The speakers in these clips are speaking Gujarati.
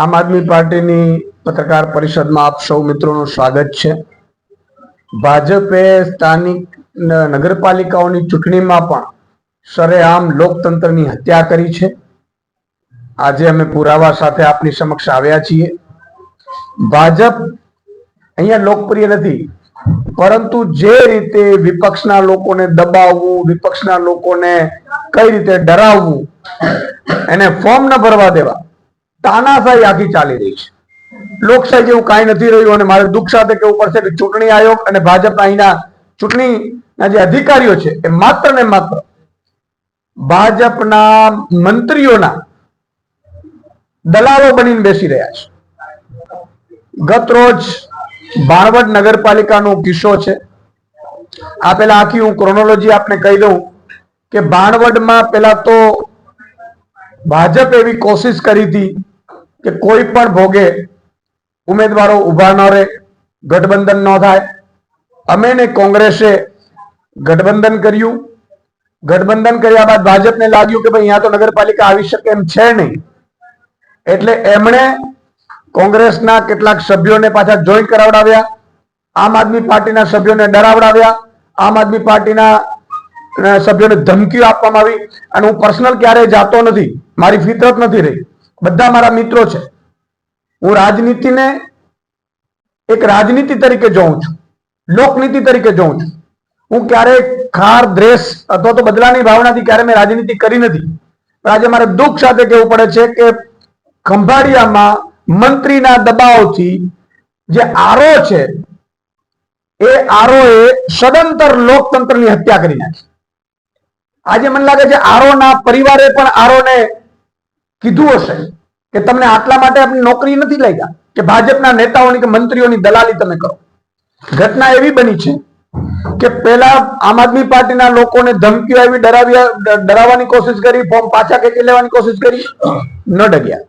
આમ આદમી પાર્ટીની પત્રકાર પરિષદમાં આપ સૌ મિત્રોનું સ્વાગત છે. ભાજપે સ્થાનિક નગરપાલિકાઓની ચૂંટણીમાં પણ સરેઆમ લોકતંત્રની હત્યા કરી છે. આજે અમે પુરાવા સાથે આપની સમક્ષ આવ્યા છીએ. ભાજપ અહીંયા લોકપ્રિય નથી, પરંતુ જે રીતે વિપક્ષના લોકોને દબાવવું, વિપક્ષના લોકોને કઈ રીતે ડરાવવું, એને ફોર્મ ન ભરવા દેવા તાનાશાહી આખી ચાલી રહી છે. લોકશાહી જેવું કાંઈ નથી રહ્યું અને મારે દુઃખ સાથે કેવું પડશે કે ચૂંટણી આયોગ અને ભાજપના અહીંના ચૂંટણીના જે અધિકારીઓ છે એ માત્ર ને માત્ર ભાજપના મંત્રીઓના દલાલો બનીને બેસી રહ્યા છે. ગત રોજ બાણવડ નગરપાલિકાનો કિસ્સો છે. આ પેલા આખી હું ક્રોનોલોજી આપને કહી દઉં કે બાણવડમાં પેલા તો ભાજપ એવી કોશિશ કરી હતી કે કોઈ પણ ભોગે ઉમેદવારો ઊભા ન રહે, ગઠબંધન ન થાય. અમે ને કોંગ્રેસે ગઠબંધન કર્યું. ગઠબંધન કર્યા બાદ ભાજપને લાગ્યું કે ભાઈ અહીંયા તો નગરપાલિકા આવી શકે એમ છે નહીં. એટલે એમણે કોંગ્રેસના કેટલાક સભ્યોને પાછા જોઈન કરાવડાવ્યા. આમ આદમી પાર્ટીના સભ્યોને ડરાવડાવ્યા. આમ આદમી પાર્ટીના સભ્યોને ધમકીઓ આપવામાં આવી. અને હું પર્સનલ ક્યારેય જાતો નથી. મારી ફિતરત નથી રહી. બધા મારા મિત્રો છે. હું રાજનીતિને એક રાજનીતિ તરીકે જોઉં છું. લોકનીતિ તરીકે જોઉં છું. હું ક્યારેય ખાર, દ્રેસ અથવા તો બદલાની ભાવનાથી ક્યારે મેં રાજનીતિ કરી નથી. પણ આજે મારે દુઃખ સાથે કહેવું પડે છે કે ખંભાળિયામાં મંત્રીના દબાવથી જે આરો છે, એ આરો એ સદંતર લોકતંત્રની હત્યા કરી નાખી. આજે મને લાગે છે આરોના પરિવારે પણ આરોને કીધું હશે કે તમને આટલા માટે આપણી નોકરી નથી લાગ્યા, કે ભાજપના નેતાઓની કે મંત્રીઓની દલાલી તમે કરો. ઘટના એવી બની છે કે પેલા આમ આદમી પાર્ટીના લોકોને ધમકીઓ આવી ડરાવ્યા ડરાવવાની કોશિશ કરી, ફોર્મ પાછા ખેંચી લેવાની કોશિશ કરી, ન ડગ્યા.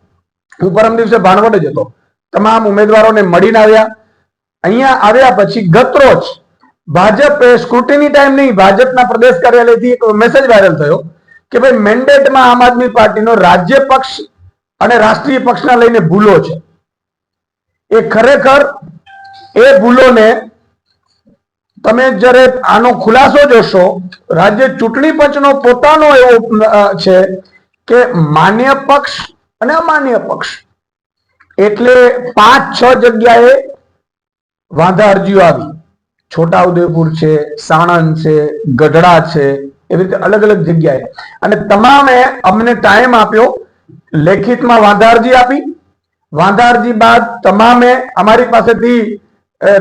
હું પરમ દિવસે ભાણવડ જ હતો. તમામ ઉમેદવારોને મળીને આવ્યા. અહીંયા આવ્યા પછી ગતરોજ ભાજપે સ્ક્રુટિની ટાઈમ નહીં, ભાજપના પ્રદેશ કાર્યાલયથી એક મેસેજ વાયરલ થયો કે ભાઈ મેન્ડેટમાં આમ આદમી પાર્ટીનો રાજ્ય પક્ષ અને રાષ્ટ્રીય પક્ષના લઈને ભૂલો છે. એ ખરેખર એ ભૂલોને તમે જ્યારે આનો ખુલાસો જોશો, રાજ્ય ચૂંટણી પંચનો પોતાનો એવો છે કે માન્ય પક્ષ અને અમાન્ય પક્ષ. એટલે પાંચ, છ જગ્યાએ વાંધા અરજીઓ આવી. છોટાઉદેપુર છે, સાણંદ છે, ગઢડા છે એવી રીતે અલગ અલગ જગ્યાએ. અને તમામે અમને ટાઈમ આપ્યો, લેખિતમાં વાંધા અરજી આપી. વાંધા અરજી બાદ તમામે અમારી પાસેથી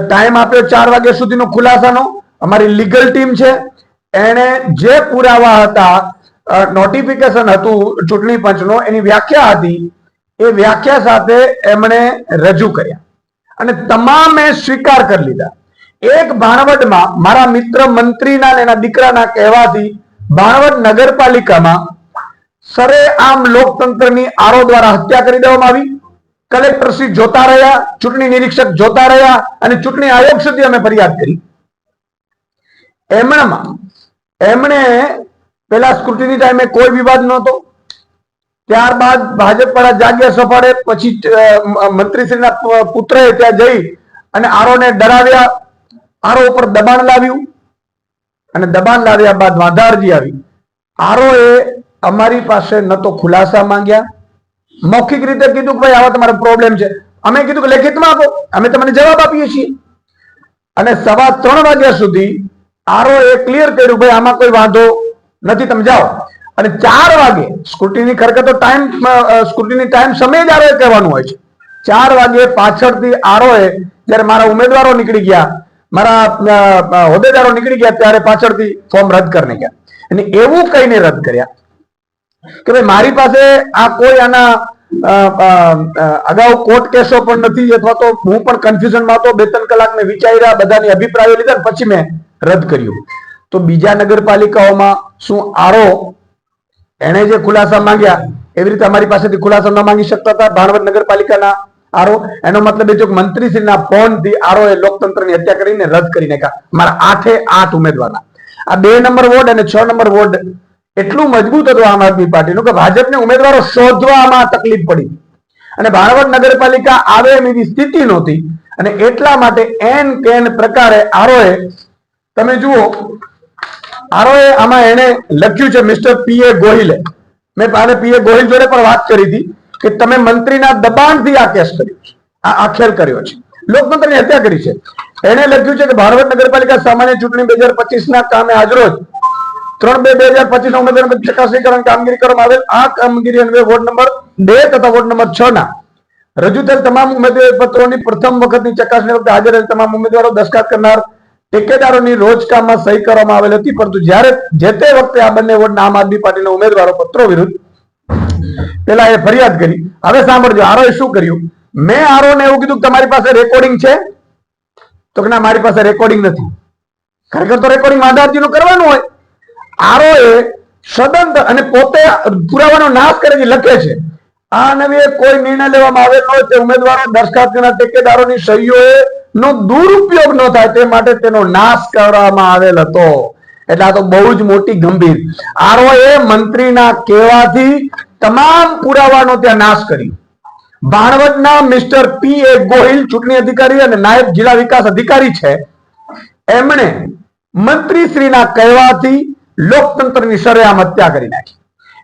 ટાઈમ આપ્યો ચાર વાગ્યા સુધીનો ખુલાસાનો. અમારી લીગલ ટીમ છે. એણે જે પુરાવા હતા નોટિફિકેશન હતું, ચૂંટણી પંચનો, એની વ્યાખ્યા હતી, એ વ્યાખ્યા સાથે એમણે રજૂ કર્યા. અને તમામે સ્વીકાર કરી લીધા. એક ભાણવડમાં મારા મિત્ર મંત્રીના એના દીકરાના કહેવાથી ભાણવડ નગરપાલિકામાં સરેઆમ લોકતંત્રની આરો દ્વારા હત્યા કરી દેવામાં આવી. કલેક્ટર શ્રી જોતા રહ્યા, ચૂંટણી નિરીક્ષક જોતા રહ્યા અને ચૂંટણી આયોગ સુધી અમે ફરિયાદ કરી. એમણામાં એમણે પેલા સ્ક્રુટિની ટાઈમે કોઈ વિવાદ નહોતો. ત્યારબાદ ભાજપ વાળા જાગ્યા સફાળે, પછી મંત્રીશ્રીના પુત્રએ ત્યાં જઈ અને આરોને ડરાવ્યા. આરો ઉપર દબાણ લાવ્યું અને દબાણ લાવ્યા બાદ વાંધારજી આવી. આરો એ અમારી પાસે ન તો ખુલાસા માંગ્યા. મૌખિક રીતે કીધું કે ભાઈ, આવા તમારો પ્રોબ્લેમ છે. અમે કીધું કે લેખિતમાં આપો. અમે તમને જવાબ આપીએ છીએ. અને સવા ત્રણ વાગ્યા સુધી આરો એ ક્લિયર કર્યું ભાઈ, આમાં કોઈ વાંધો નથી, તમે જાઓ. અને ચાર વાગે, સ્કૂટીની ખરેખર તો ટાઈમ સ્કૂટીની ટાઈમ સમય જ આરોએ કહેવાનું હોય છે. ચાર વાગે પાછળથી આરોએ, જ્યારે મારા ઉમેદવારો નીકળી ગયા મારા હોદ્દેદારો નીકળી ગયા ત્યારે પાછળથી ફોર્મ રદ કરીને ગયા. અને એવું કહીને રદ કર્યા કે ભાઈ, મારી પાસે આ કોઈ આના અગાઉ કોર્ટ કેસો પણ નથી અથવા તો હું પણ કન્ફ્યુઝનમાં હતો, બે ત્રણ કલાક મેં વિચાર્યા, બધાની અભિપ્રાયો લીધા પછી મેં રદ કર્યું. તો બીજા નગરપાલિકાઓમાં શું આરો એણે જે ખુલાસા માંગ્યા, એવી રીતે અમારી પાસેથી ખુલાસા ન માંગી શકતા હતા. ભાણવડ નગરપાલિકાના આરો, એનો મતલબ એ છે કે મંત્રીશ્રીના ફોનથી આરો એ લોકતંત્રની હત્યા કરીને રદ કરી મારા આઠે આઠ ઉમેદવારના. આ બે નંબર વોર્ડ અને છ નંબર વોર્ડ એટલું મજબૂત હતું આમ આદમી પાર્ટીનું કે ભાજપને ઉમેદવારો શોધવામાં તકલીફ પડી. અને ભાણવડ નગરપાલિકા આવે એમ એવી સ્થિતિ નહોતી અને એટલા માટે એન કેન પ્રકારે આરોએ, તમે જુઓ, આરોએ આમાં એને લખ્યું છે, મિસ્ટર પી એ ગોહિલે. મેં આને પી એ ગોહિલ જોડે પણ વાત કરી હતી. કે તમે મંત્રીના દબાણથી આ કેસ કર્યો છે. આ આ ખેલ કર્યો છે. લોકતંત્રની હત્યા કરી છે. એને લખ્યું છે કે ભારવત નગરપાલિકા સામાન્ય ચૂંટણી બે હજાર પચીસ ના કામે આજરોજ ત્રણ બે બે હજાર પચીસ ઉમેદવાર ચકાસણીકરણ કામગીરી કરવામાં આવેલ. આ કામગીરી અન્વયે વોર્ડ નંબર બે તથા વોર્ડ નંબર છ ના રજૂ થયેલ તમામ ઉમેદવારી પત્રોની પ્રથમ વખતની ચકાસણી વખતે હાજર રહેલ તમામ ઉમેદવારો દસ્તખત કરનાર ટેકેદારોની રોજકામમાં સહી કરવામાં આવેલ હતી. પરંતુ જ્યારે જે તે વખતે આ બંને વોર્ડના આમ આદમી પાર્ટીના ઉમેદવારો પત્રો વિરુદ્ધ પેલા એ ફરિયાદ કરી. હવે સાંભળજો, આરોએ શું કર્યું? મેં આરો ને એવું કીધું તમારી પાસે રેકોર્ડિંગ છે? તો કે ના, મારી પાસે રેકોર્ડિંગ નથી. ખરેખર તો રેકોર્ડિંગનું કરવાનું હોય. આરો એ સદંતર અને પોતે પુરાવાનો નાશ કરે લખે છે. આ નવી કોઈ નિર્ણય લેવામાં આવેલ હોય તે ઉમેદવારો દરખાસ્તના ટેકેદારોની સહીઓ નો દુરુપયોગ ન થાય તે માટે તેનો નાશ કરવામાં આવેલ હતો. એટલે આ તો બહુ જ મોટી ગંભીર. આરો એ મંત્રીના કહેવાથી તમામ પુરાવાનો ત્યાં નાશ કર્યો. ભાણવડના મિસ્ટર પી એ ગોહિલ ચૂંટણી અધિકારી અને નાયબ જિલ્લા વિકાસ અધિકારી છે. એમણે મંત્રીશ્રીના કહેવાથી લોકતંત્રની સરેઆમ હત્યા કરી નાખી.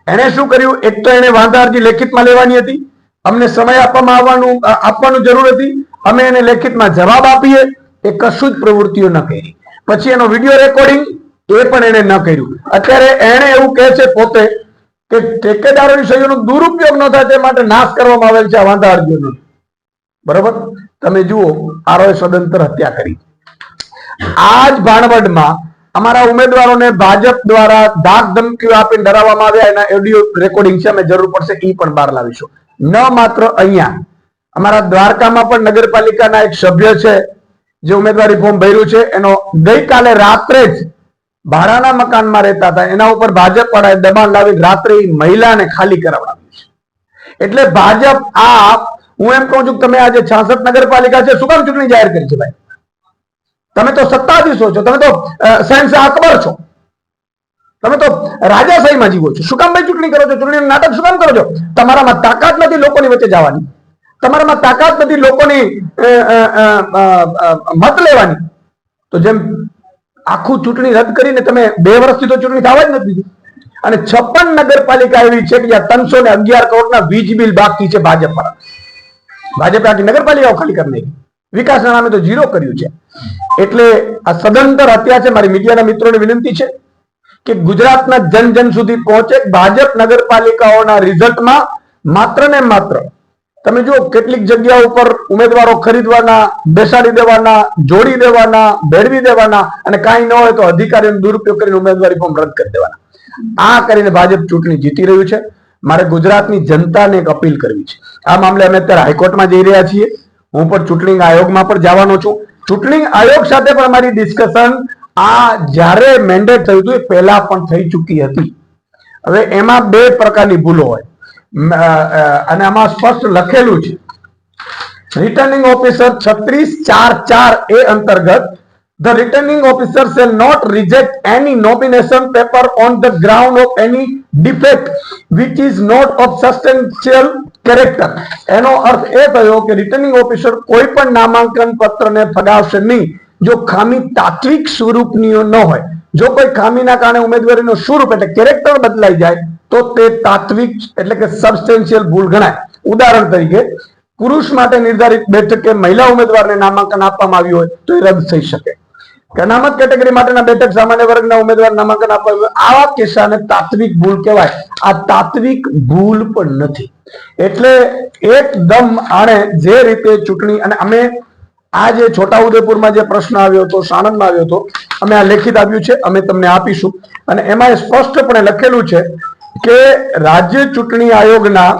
એને શું કર્યું? એક તો એને વાંધા અરજી લેખિતમાં લેવાની હતી. અમને સમય આપવામાં આવવાનું આપવાનું જરૂર હતી. અમે એને લેખિતમાં જવાબ આપીએ. એ કશું જ પ્રવૃત્તિઓ ન કરી. પછી એનો વીડિયો રેકોર્ડિંગ એ પણ એને ન કર્યું. અત્યારે એણે એવું કહે છે પોતે કે ઠેકેદારોની સહીઓનો દુરુપયોગ ન થાય તે માટે નાશ કરવામાં આવેલ છે આ વાંધા અરજીઓનો. બરોબર? તમે જુઓ, આરોએ સદંતર હત્યા કરી. આ જ ભાણવડમાં અમારા ઉમેદવારોને ભાજપ દ્વારા ધાક ધમકીઓ આપીને ડરાવવામાં આવ્યા. એના ઓડિયો રેકોર્ડિંગ છે, અમે જરૂર પડશે એ પણ બહાર લાવીશું. ન માત્ર અહીંયા, અમારા દ્વારકામાં પણ નગરપાલિકાના એક સભ્ય છે, જે ઉમેદવારી ફોર્મ ભર્યું છે. એનો ગઈકાલે રાત્રે જ ભાડાના મકાનમાં રહેતા હતા. એના ઉપર ભાજપ વાળાએ દબાણ લાવી રાત્રે મહિલાને ખાલી કરાવડાવી છે એટલે ભાજપ, આ, હું એમ કહું છું તમે આજે છાસઠ નગરપાલિકા છે, શું કામ ચૂંટણી જાહેર કરી છે ભાઈ? તમે તો સત્તાધીશો છો, તમે તો શહેનશાહ અકબર છો. તમે તો રાજાશાહીમાં જીવો છો. શું કામ ભાઈ ચૂંટણી કરો છો? ચૂંટણીનું નાટક શું કામ કરો છો? તમારામાં તાકાત નથી લોકોની વચ્ચે જવાની. તમારામાં તાકાત નથી લોકોની મત લેવાની. તો જેમ આખું ચૂંટણી રદ કરીને તમે બે વર્ષથી તો ચૂંટણી થવા જ નથી અને છપ્પન નગરપાલિકા એવી છે કે જ્યાં ત્રણસો ને અગિયાર કરોડના વીજ બિલ બાકી છે ભાજપ પર ભાજપે આખી નગરપાલિકાઓ ખાલી કરી નાખી. વિકાસના નામે તો ઝીરો કર્યું છે. એટલે આ સદંતર હત્યા છે. મારી મીડિયાના મિત્રોને વિનંતી છે કે ગુજરાતના જન જન સુધી પહોંચે. ભાજપ નગરપાલિકાઓના રિઝલ્ટમાં માત્ર ને માત્ર તમે જો કેટલીક જગ્યા ઉપર ઉમેદવારો ખરીદવાના, બેસાડી દેવાના, જોડી દેવાના, ભેળવી દેવાના અને કાંઈ ન હોય તો અધિકારીનો દુરુપયોગ કરીને ઉમેદવારી ફોર્મ રદ કરી દેવાના. આ કરીને ભાજપ ચૂંટણી જીતી રહ્યું છે. મારે ગુજરાતની જનતાને એક અપીલ કરવી છે. આ મામલે અમે અત્યારે હાઈકોર્ટમાં જઈ રહ્યા છીએ. હું પણ ચૂંટણી આયોગમાં પણ જવાનો છું. ચૂંટણી આયોગ સાથે પણ મારી ડિસ્કશન આ જ્યારે મેન્ડેટ થયું હતું એ પહેલા પણ થઈ ચૂકી હતી. હવે એમાં બે પ્રકારની ભૂલો હોય. અને આમાં સ્પષ્ટ લખેલું છે. રિટર્નિંગ ઓફિસર છત્રીસ ચાર ચાર એ અંતર્ગત the returning officer shall not reject any nomination paper on the ground of any defect which is not of substantial character. એનો અર્થ એ થયો કે રિટર્નિંગ ઓફિસર કોઈ પણ નામાંકન પત્રને ફગાવશે નહીં, જો ખામી તાત્વિક સ્વરૂપની ન હોય. જો કોઈ ખામીના કારણે ઉમેદવારીનું સ્વરૂપ એટલે કેરેક્ટર બદલાઈ જાય તો તે તાત્વિક એટલે કે સબસ્ટેન્શિયલ ભૂલ ગણાય. ઉદાહરણ તરીકે, પુરુષ માટે નિર્ધારિત બેઠકે મહિલા ઉમેદવારને નામાંકન આપવામાં આવ્યું હોય તો એ રદ થઈ શકે. અનામત કેટેગરી માટેના બેઠક સામાન્ય વર્ગના ઉમેદવાર નામાંકન આપવામાં આવા કિસ્સાને તાત્વિક ભૂલ કહેવાય. આ તાત્વિક ભૂલ પણ નથી. એટલે એકદમ આણે જે રીતે ચૂંટણી, અને અમે આ જે છોટાઉદેપુરમાં જે પ્રશ્ન આવ્યો હતો, સાણંદમાં આવ્યો હતો, અમે આ લેખિત આવ્યું છે, અમે તમને આપીશું. અને એમાં એ સ્પષ્ટપણે લખેલું છે કે રાજ્ય ચૂંટણી આયોગના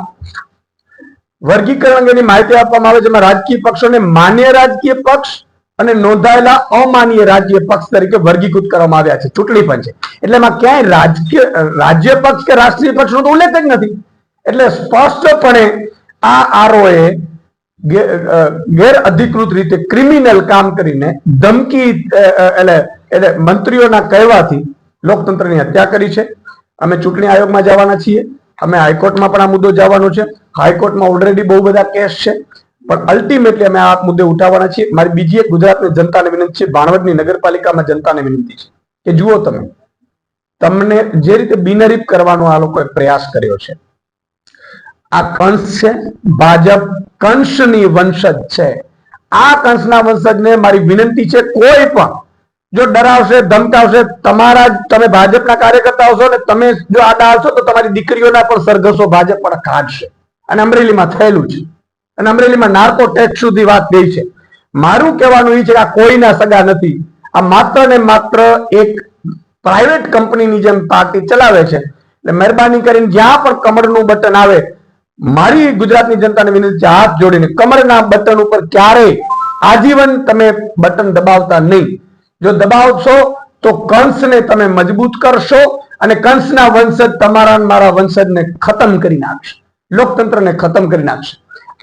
વર્ગીકરણ અંગેની માહિતી આપવામાં આવે જેમાં રાજકીય પક્ષોને માન્ય રાજકીય પક્ષ અને નોંધાયેલા અમાન્ય રાજ્ય પક્ષ તરીકે વર્ગીકૃત કરવામાં આવ્યા છે. ચૂંટણી પંચે એટલે એમાં ક્યાંય રાજકીય, રાજ્ય પક્ષ કે રાષ્ટ્રીય પક્ષનો તો ઉલ્લેખ જ નથી. એટલે સ્પષ્ટપણે આ આરોએ ગેરઅધિકૃત રીતે ક્રિમિનલ કામ કરીને ધમકી એટલે એટલે મંત્રીઓના કહેવાથી લોકતંત્રની હત્યા કરી છે. અમે ચૂંટણી આયોગમાં જવાના છીએ. અમે હાઈકોર્ટમાં પણ આ મુદ્દો જવાનો છે. હાઈકોર્ટમાં ઓલરેડી બહુ બધા કેસ છે. પણ અલ્ટિમેટલી અમે આ મુદ્દે ઉઠાવવાના છીએ. મારી બીજી એક ગુજરાતની જનતાને વિનંતી છે. ભાણવડની નગરપાલિકામાં જનતાને વિનંતી છે કે જુઓ તમે, તમને જે રીતે બિનરીપ કરવાનો આ લોકોએ પ્રયાસ કર્યો છે. આ કંસ છે, ભાજપ કંસની વંશજ છે. આ કંસના વંશજને મારી વિનંતી છે કોઈ પણ જો ડરાવશે, ધમકાવશે, તમારા તમે ભાજપના કાર્યકર્તા હશો ને તમે જો આડા આવશો તો તમારી દીકરીઓના પણ સરઘસો ભાજપ પણ કાઢશે અને અમરેલીમાં થયેલું છે. અને અમરેલીમાં નાર્કો ટેક્સ સુધી વાત ગઈ છે. મારું કહેવાનું એ છે કે આ કોઈના સગા નથી. આ માત્ર ને માત્ર એક પ્રાઇવેટ કંપનીની જેમ પાર્ટી ચલાવે છે. એટલે મહેરબાની કરીને જ્યાં પણ કમરનું બટન આવે, મારી ગુજરાતની જનતાને વિનંતી છે, હાથ જોડીને કમરના બટન ઉપર ક્યારેય આજીવન તમે બટન દબાવતા નહીં. જો દબાવશો તો કંસને તમે મજબૂત કરશો અને કંસના વંશજ તમારા મારા વંશજને ખતમ કરી નાખશે. લોકતંત્રને ખતમ કરી નાખશે.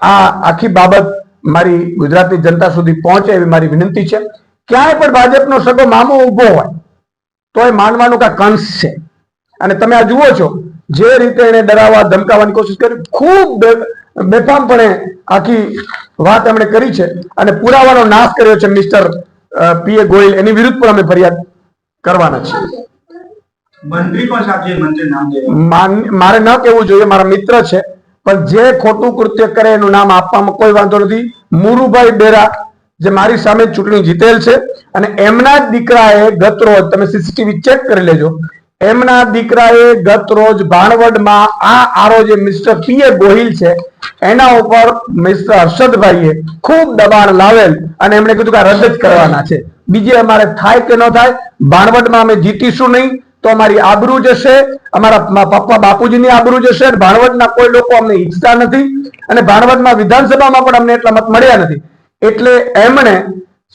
આ આખી બાબત મારી ગુજરાતની જનતા સુધી પહોંચે એવી મારી વિનંતી છે. ક્યાંય પણ ભાજપનો સગો મામો ઊભો હોય તો એ માનવાનું કે કંસ છે. અને તમે આ જુઓ છો, જે રીતે એને ડરાવવા, ધમકાવવાની કોશિશ કરી, ખૂબ બેફામપણે આખી વાત એમણે કરી છે. અને પુરાવાનો નાશ કર્યો છે મિસ્ટર પીએ ગોયલ એની વિરુદ્ધ પણ અમે ફરિયાદ કરવાના છીએ. મારે ન કહેવું જોઈએ મારા મિત્ર છે પણ જે ખોટું કૃત્ય કરે એનું નામ આપવામાં કોઈ વાંધો નથી. મુરુભાઈ બેરા જે મારી સામે ચૂંટણી જીતેલ છે અને એમના જ દીકરાએ ગત રોજ તમે સીસીટીવી ચેક કરી લેજો એમના દીકરાએ ગત રોજ ભાણવડમાં આ આરો જે મિસ્ટર પીએ ગોહિલ છે, એના ઉપર મિસ્ટર હર્ષદભાઈએ ખૂબ દબાણ લાવેલ અને એમણે કીધું કે આ રદ જ કરવાના છે. બીજે અમારે થાય કે ન થાય, ભાણવડમાં અમે જીતીશું નહીં, તો અમારી આબરૂ જશે, અમારા પપ્પા બાપુજીની આબરૂ જશે ભાણવડના કોઈ લોકો અમને ઈચ્છતા નથી અને ભાણવડમાં વિધાનસભામાં પણ અમને એટલા મત મળ્યા નથી. એટલે એમણે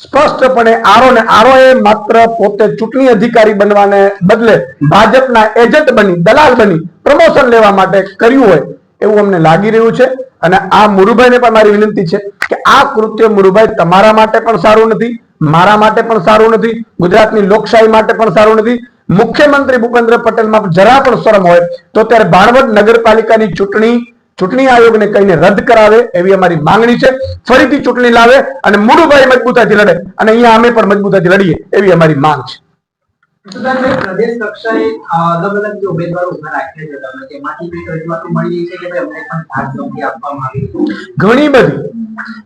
સ્પષ્ટપણે આરો ને આરો એ માત્ર પોતે ચૂંટણી અધિકારી બનવાને બદલે ભાજપના એજન્ટ બની, દલાલ બની, પ્રમોશન લેવા માટે કર્યું હોય એવું અમને લાગી રહ્યું છે. અને આ મુરુભાઈને પણ મારી વિનંતી છે કે આ કૃત્ય મુરુભાઈ તમારા માટે પણ સારું નથી, મારા માટે પણ સારું નથી, ગુજરાતની લોકશાહી માટે પણ સારું નથી. મુખ્યમંત્રી ભૂપેન્દ્ર પટેલમાં જરા પણ શરમ હોય તો ત્યારે ભાણવડ નગરપાલિકાની ચૂંટણી ચૂંટણી આયોગને કહીને રદ કરાવે એવી અમારી માંગણી છે. ફરીથી ચૂંટણી લાવે અને મુરુભાઈ મજબૂતાથી લડે અને અહીંયા અમે પણ મજબૂતાથી લડીએ એવી અમારી માંગ છે. પ્રદેશ કક્ષાએ અલગ અલગ જે ઉમેદવારો ઊભા રાખ્યા છે તમે તેમાંથી કંઈક રજૂઆતો મળી છે કે અમને પણ ભાગ ચોકી આપવામાં આવી ઘણી બધી.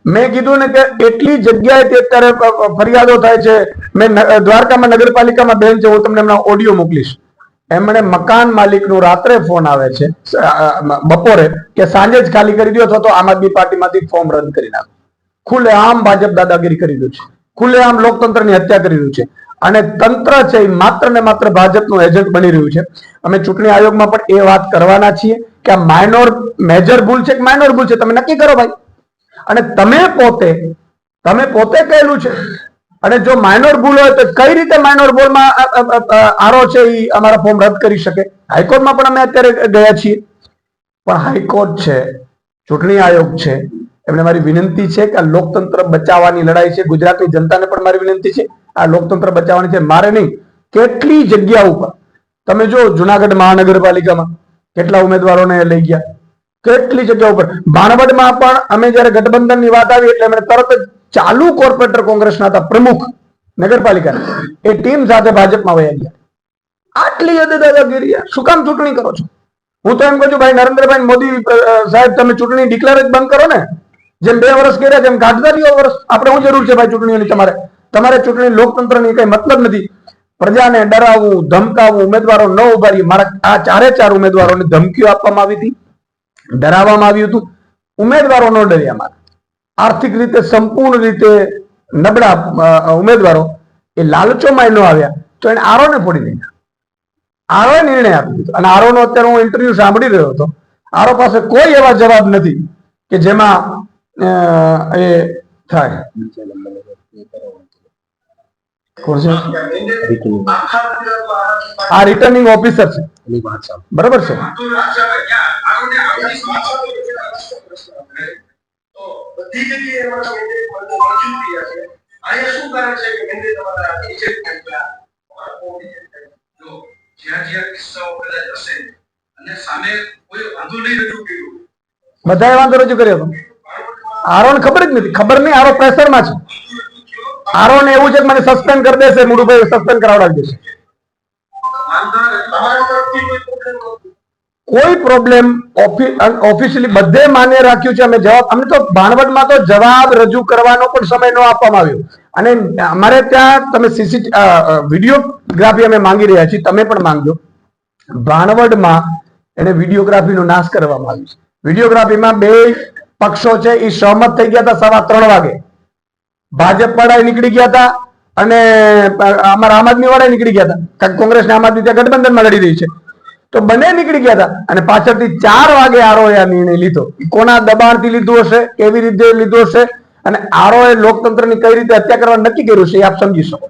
મેં કીધું ને કે એટલી જગ્યાએથી અત્યારે ફ- ફ- ફરિયાદો થાય છે. મેં દ્વારકામાં નગરપાલિકામાં બેન છે હું તમને હમણાં ઓડિયો મોકલીશ. એમણે મકાન માલિકનો રાત્રે ફોન આવે છે બપોરે કે સાંજે જ ખાલી કરી દો અથવા તો આમ આદમી પાર્ટીમાંથી ફોર્મ રદ કરી નાખો. ખુલ્લે આમ ભાજપ દાદાગીરી કરી રહ્યું છે. ખુલ્લે આમ લોકતંત્રની હત્યા કરી દીધું છે. અને તંત્ર છે એ માત્ર ને માત્ર ભાજપનું એજન્ટ બની રહ્યું છે. અમે ચૂંટણી આયોગમાં પણ એ વાત કરવાના છીએ કે આ માઇનોર મેજર ભૂલ છે કે માઇનોર ભૂલ છે? તમે નક્કી કરો ભાઈ. અને તમે પોતે તમે પોતે કહેલું છે. અને જો માઇનોર ભૂલ હોય તો કઈ રીતે માઇનોર ભૂલમાં આરો છે એ અમારા ફોર્મ રદ કરી શકે? હાઈકોર્ટમાં પણ અમે અત્યારે ગયા છીએ. પણ હાઈકોર્ટ છે, ચૂંટણી આયોગ છે, એમને મારી વિનંતી છે કે આ લોકતંત્ર બચાવવાની લડાઈ છે. ગુજરાતની જનતાને પણ મારી વિનંતી છે, આ લોકતંત્ર બચાવવાની છે. મારે નહીં, કેટલી જગ્યા ઉપર, તમે જો જુનાગઢ મહાનગરપાલિકામાં કેટલા ઉમેદવારોને લઈ ગયા. કેટલી જગ્યા ઉપર. ભાણવડમાં પણ અમે જયારે ગઠબંધનની વાત આવી એટલે એમણે તરત જ ચાલુ કોર્પોરેટર કોંગ્રેસના હતા પ્રમુખ નગરપાલિકા એ ટીમ સાથે ભાજપમાં વયા ગયા. આટલી હદે દાદાગીરી શું કામ ચૂંટણી કરો છો? હું તો એમ કહું છું, ભાઈ, નરેન્દ્રભાઈ મોદી સાહેબ, તમે ચૂંટણી ડિક્લેર જ બંધ કરો ને. જેમ બે વર્ષ કર્યા, તેમ કાઢતા રહ્યો વર્ષ. આપણે શું જરૂર છે ભાઈ ચૂંટણીઓની તમારે? તમારે ચૂંટણી લોકતંત્રની કઈ મતલબ નથી. પ્રજાને ડરાવવું, ધમકાવવું, ઉમેદવારો ન ઉભારી મારા આ ચારે ચાર ઉમેદવારોને ધમકીઓ આપવામાં આવી હતી. ડરાવવામાં આવ્યું હતું. ઉમેદવારો ન ડર્યા મારા. આર્થિક રીતે સંપૂર્ણ રીતે નબળા ઉમેદવારો એ લાલચોમાં ન આવ્યા તો એને આરોને ફોડી દીધા આરોએ નિર્ણય આપી દીધો અને આરોનો અત્યારે હું ઇન્ટરવ્યુ સાંભળી રહ્યો હતો. આરો પાસે કોઈ એવા જવાબ નથી કે જેમાં એ થાય. આ રિટર્નિંગ ઓફિસર છે. બરાબર છે? બધાએ વાંધો રજૂ કર્યો. હતો ખબર જ નથી. ખબર નહીં આરો પ્રેશરમાં છે. આરોને એવું છે મને સસ્પેન્ડ કરી દેશે મુડુભાઈ સસ્પેન્ડ કરાવડાવી દેશે. તમારા કોઈ પ્રોબ્લેમ ઓફિશિયલી બધે માન્ય રાખ્યું છે. અમે જવાબ, અમને તો ભાણવડમાં તો જવાબ રજૂ કરવાનો પણ સમય ન આપવામાં આવ્યો. અને અમારે ત્યાં તમે સીસી વિડીયોગ્રાફી અમે માંગી રહ્યા છીએ. તમે પણ માંગજો. ભાણવડમાં એને વિડીયોગ્રાફીનો નાશ કરવામાં આવ્યો છે. વિડીયોગ્રાફીમાં બે પક્ષો છે, એ સહમત થઈ ગયા હતા સવા ત્રણ વાગે. ભાજપ વાળા નીકળી ગયા હતા અને અમારા આમ આદમી વાળા નીકળી ગયા હતા. કોંગ્રેસ આમ આદમી ત્યાં ગઠબંધનમાં લડી રહી છે. તો બંને નીકળી ગયા હતા. અને પાછળથી ચાર વાગે આરોએ આ નિર્ણય લીધો. કોના દબાણથી લીધું હશે? કેવી રીતે લીધો હશે? અને આરોએ લોકતંત્રની કઈ રીતે હત્યા કરવા નક્કી કર્યું છે એ આપ સમજી શકો.